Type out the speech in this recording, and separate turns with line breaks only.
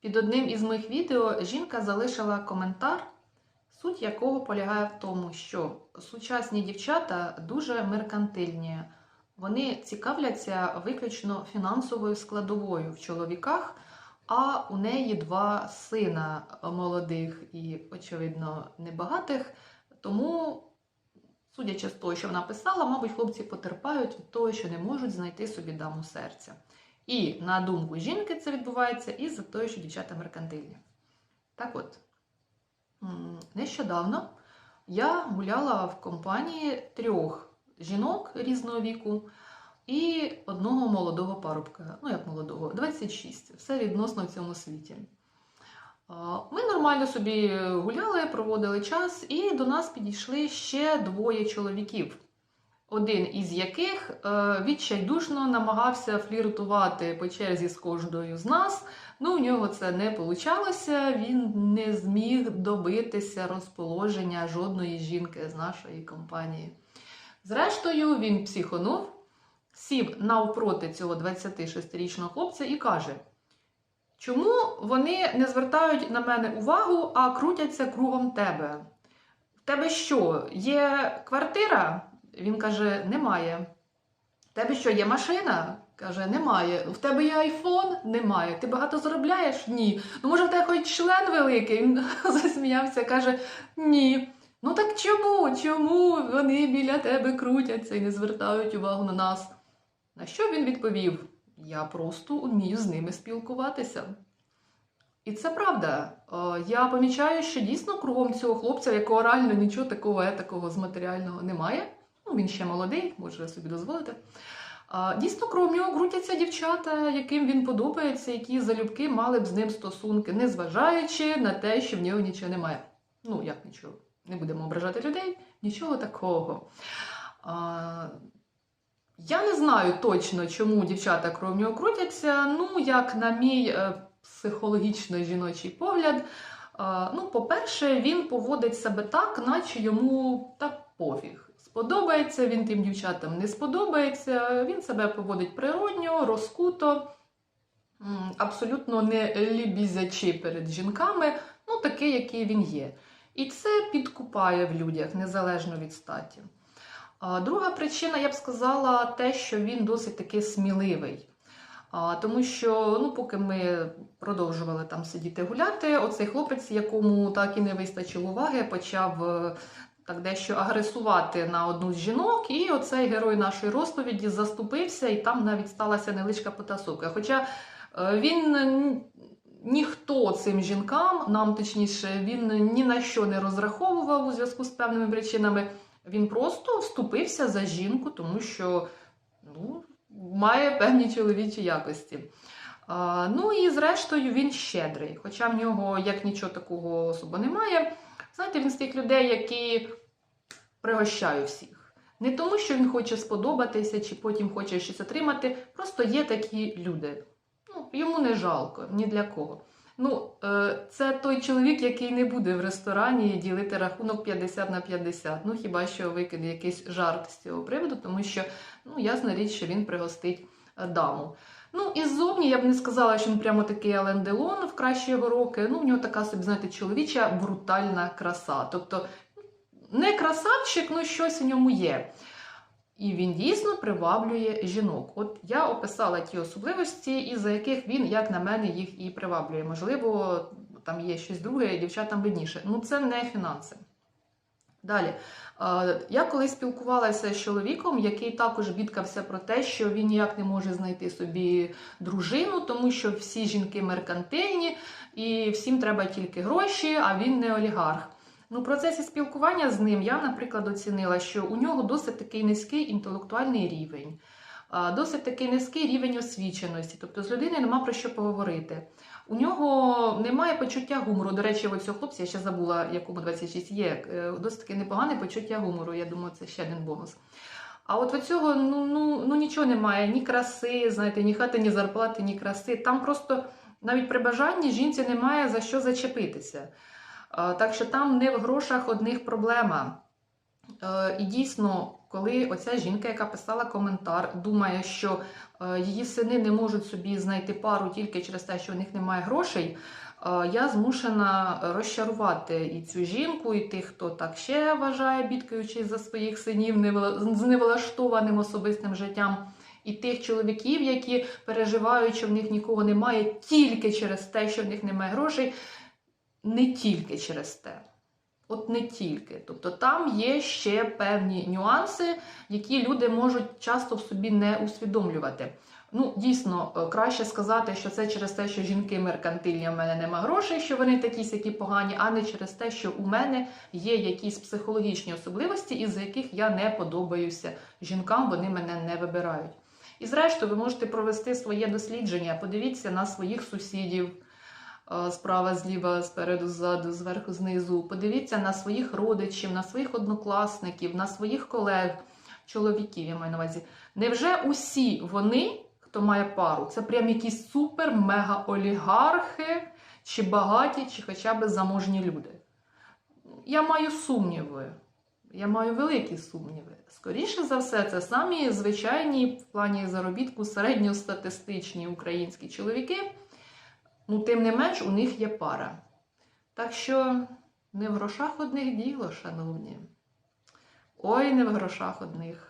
Під одним із моїх відео жінка залишила коментар, суть якого полягає в тому, що сучасні дівчата дуже меркантильні. Вони цікавляться виключно фінансовою складовою в чоловіках, а у неї два сина молодих і, очевидно, небагатих. Тому, судячи з того, що вона писала, мабуть, хлопці потерпають від того, що не можуть знайти собі даму серця. І на думку жінки це відбувається із-за того, що дівчата меркантильні. Так от, нещодавно я гуляла в компанії трьох жінок різного віку і одного молодого парубка. Ну, як молодого, 26. Все відносно в цьому світі. Ми нормально собі гуляли, проводили час, і до нас підійшли ще двоє чоловіків один із яких е, відчайдушно намагався фліртувати по черзі з кожною з нас. Ну, у нього це не вийшло, він не зміг добитися розположення жодної жінки з нашої компанії. Зрештою, він психонув, сів навпроти цього 26-річного хлопця і каже: Чому вони не звертають на мене увагу, а крутяться кругом тебе? В тебе що, є квартира? Він каже: Немає. В тебе що, є машина? Каже, немає. В тебе є айфон? Немає. Ти багато заробляєш? Ні. Ну, може, в тебе хоч член великий? Він засміявся, каже: Ні. Ну так чому? Чому вони біля тебе крутяться і не звертають увагу на нас? На що він відповів? Я просто вмію з ними спілкуватися. І це правда. Я помічаю, що дійсно кругом цього хлопця, якого реально нічого такого етакого з матеріального немає. Ну, він ще молодий, може собі дозволити. Дійсно, крім нього крутяться дівчата, яким він подобається, які залюбки мали б з ним стосунки, незважаючи на те, що в нього нічого немає. Ну, як нічого, не будемо ображати людей, нічого такого. А, Я не знаю точно, чому дівчата крім нього крутяться. Ну, як на мій е, психологічно жіночий погляд, а, ну, по-перше, він поводить себе так, наче йому так пофіг. Сподобається він тим дівчатам, не сподобається. Він себе поводить природньо, розкуто, абсолютно не лібізячи перед жінками, ну такий, який він є. І це підкупає в людях незалежно від статі. Друга причина, я б сказала, те, що він досить таки сміливий. Тому що, ну, поки ми продовжували там сидіти гуляти, оцей хлопець, якому так і не вистачило уваги, почав е, так дещо агресувати на одну з жінок, і оцей герой нашої розповіді заступився, і там навіть сталася невеличка потасовка. Хоча е, він ніхто цим жінкам, нам точніше, він ні на що не розраховував у зв'язку з певними причинами. Він просто вступився за жінку, тому що ну, має певні чоловічі якості. А, ну і зрештою він щедрий, хоча в нього як нічого такого особо немає. Знаєте, він з тих людей, які пригощають всіх. Не тому, що він хоче сподобатися чи потім хоче щось отримати. Просто є такі люди. Ну, йому не жалко ні для кого. Ну, е, це той чоловік, який не буде в ресторані ділити рахунок 50 на 50. Ну, хіба що викине якийсь жарт з цього приводу, тому що, ну, ясна річ, що він пригостить е, даму. Ну, і ззовні я б не сказала, що він прямо такий Ален Делон в кращі його роки. Ну, в нього така собі, знаєте, чоловіча брутальна краса. Тобто не красавчик, ну щось у ньому є. І він дійсно приваблює жінок. От я описала ті особливості, із-за яких він, як на мене, їх і приваблює. Можливо, там є щось друге, дівчатам видніше. Ну, це не фінанси. Далі, я колись спілкувалася з чоловіком, який також бідкався про те, що він ніяк не може знайти собі дружину, тому що всі жінки меркантильні і всім треба тільки гроші, а він не олігарх. Ну, в процесі спілкування з ним я, наприклад, оцінила, що у нього досить такий низький інтелектуальний рівень, досить такий низький рівень освіченості, тобто з людиною нема про що поговорити. У нього немає почуття гумору. До речі, от цього хлопця, я ще забула, якому 26 є, е, досить таки непогане почуття гумору. Я думаю, це ще один бонус. А от від цього ну, ну, ну нічого немає, ні краси, знаєте, ні хати, ні зарплати, ні краси. Там просто навіть при бажанні жінці немає за що зачепитися. Так що там не в грошах одних проблема. Е, І дійсно, коли оця жінка, яка писала коментар, думає, що е, її сини не можуть собі знайти пару тільки через те, що у них немає грошей, е, я змушена розчарувати і цю жінку, і тих, хто так ще вважає, бідкаючись за своїх синів з невлаштованим особистим життям. І тих чоловіків, які переживають, що в них нікого немає, тільки через те, що в них немає грошей, не тільки через те. От не тільки. Тобто там є ще певні нюанси, які люди можуть часто в собі не усвідомлювати. Ну, дійсно, е, краще сказати, що це через те, що жінки меркантильні, в мене нема грошей, що вони такі сякі погані, а не через те, що у мене є якісь психологічні особливості, із-за яких я не подобаюся жінкам, вони мене не вибирають. І зрештою, ви можете провести своє дослідження, подивіться на своїх сусідів справа, зліва, спереду, ззаду, зверху, знизу. Подивіться на своїх родичів, на своїх однокласників, на своїх колег, чоловіків, я маю на увазі. Невже усі вони, хто має пару, це прям якісь супер-мега-олігархи, чи багаті, чи хоча б заможні люди? Я маю сумніви. Я маю великі сумніви. Скоріше за все, це самі звичайні в плані заробітку середньостатистичні українські чоловіки. Ну, тим не менш, у них є пара. Так що не в грошах одних діло, шановні. Ой, не в грошах одних.